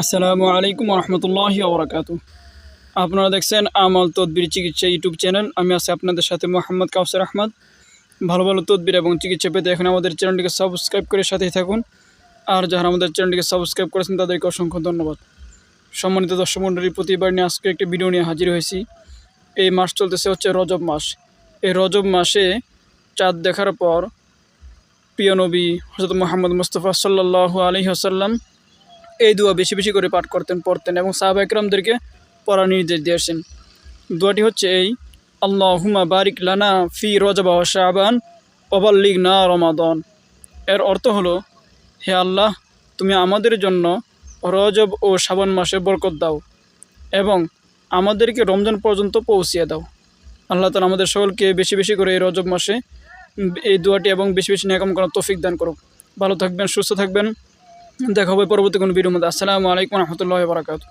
আসসালামু আলাইকুম রহমতুল্লাহি ওবরাকাত আপনারা দেখছেন আমল তদবির চিকিৎসা ইউটিউব চ্যানেল। আমি আছি আপনাদের সাথে মোহাম্মদ কাউসার আহমদ। ভালো ভালো তদবির এবং চিকিৎসা পেতে এখন আমাদের চ্যানেলটিকে সাবস্ক্রাইব করে সাথেই থাকুন। আর যারা আমাদের চ্যানেলটিকে সাবস্ক্রাইব করেছেন, তাদেরকে অসংখ্য ধন্যবাদ। সম্মানিত দর্শক মণ্ডলী, প্রতিবার নিয়ে আজকে একটি ভিডিও নিয়ে হাজির হয়েছি। এই মাস চলতেছে হচ্ছে রজব মাস। এই রজব মাসে চাঁদ দেখার পর প্রিয় নবী হজরত মোহাম্মদ মুস্তফা সাল্লাহ আলহি আসাল্লাম এই দোয়া বেশি বেশি করে পাঠ করতেন, পড়তেন এবং সাহাবা একরামদেরকে পড়ার নির্দেশ দিয়েছেন দোয়াটি হচ্ছে এই আল্লাহ হুমা বারিক লানা ফি রজবা শাহবান ওবাল্লিগ না রমাদন। এর অর্থ হলো, হে আল্লাহ, তুমি আমাদের জন্য রজব ও শ্রাবণ মাসে বরকত দাও এবং আমাদেরকে রমজান পর্যন্ত পৌঁছিয়ে দাও। আল্লাহ তালা আমাদের সকলকে বেশি বেশি করে এই রজব মাসে এই দোয়াটি এবং বেশি বেশি নিয়াকাম করার তৌফিক দান করুক। ভালো থাকবেন, সুস্থ থাকবেন। দেখা হবে পরবর্তী কোনো ভিডিওর মধ্যে আসসালামু আলাইকুম রহমতুল্লাহ বারাকাতু